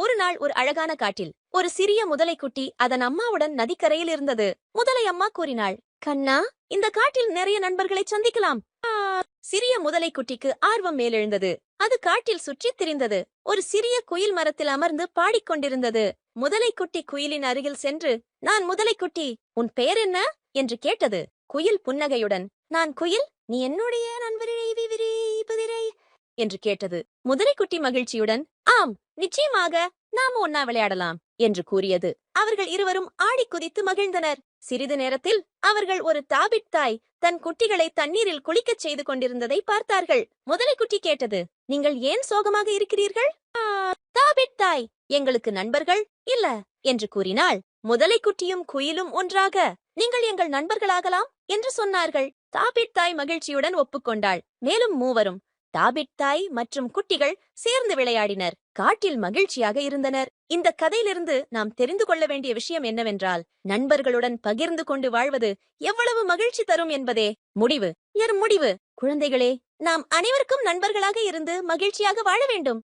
ஒரு நாள் ஒரு அழகான காட்டில் ஒரு சிறிய முதலைக்குட்டி அதன் அம்மாவுடன் நதிக்கரையில் இருந்தது. முதலை அம்மா கூறினாள் கண்ணா இந்த காட்டில் நிறைய நண்பர்களை சந்திக்கலாம். ஆ, சிறிய முதலைக்குட்டிக்கு ஆர்வம் மேலெழுந்தது. அது காட்டில் சுற்றித் திரிந்தது. ஒரு சிறிய குயில் மரத்தில் அமர்ந்து பாடிக்கொண்டிருந்தது முதலைக்குட்டி குயிலின் அருகில் சென்று நான் முதலைக்குட்டி உன் பெயர் என்ன? என்று கேட்டது. குயில் புன்னகையுடன் நான் குயில் நீ என்னுடைய நண்பரிடை என்று கேட்டது. முதலைக்குட்டி மகிழ்ச்சியுடன் ஆம் நிச்சயமாக நாம் ஒன்னா விளையாடலாம் என்று கூறியது. அவர்கள் இருவரும் ஆடி குதித்து மகிழ்ந்தனர். சிறிது நேரத்தில் அவர்கள் ஒரு தாபிட் தாய் தன் குட்டிகளை தண்ணீரில் குளிக்கச் செய்து கொண்டிருந்ததை பார்த்தார்கள். முதலைக்குட்டி கேட்டது நீங்கள் ஏன் சோகமாக இருக்கிறீர்கள்? "ஆ, தாபிட் தாய் எங்களுக்கு நண்பர்கள் இல்ல என்று கூறினாள். முதலைக்குட்டியும் குயிலும் ஒன்றாக நீங்கள் எங்கள் நண்பர்களாகலாம் என்று சொன்னார்கள். தாபிட் தாய் மகிழ்ச்சியுடன் ஒப்புக்கொண்டாள். மேலும் மூவரும் தாபிட் தாய் மற்றும் குட்டிகள் சேர்ந்து விளையாடினர். காட்டில் மகிழ்ச்சியாக இருந்தனர். இந்த கதையிலிருந்து நாம் தெரிந்து கொள்ள வேண்டிய விஷயம் என்னவென்றால் நண்பர்களுடன் பகிர்ந்து கொண்டு வாழ்வது எவ்வளவு மகிழ்ச்சி தரும் என்பதே. முடிவு. எர் முடிவு. குழந்தைகளே நாம் அனைவருக்கும் நண்பர்களாக இருந்து மகிழ்ச்சியாக வாழ வேண்டும்.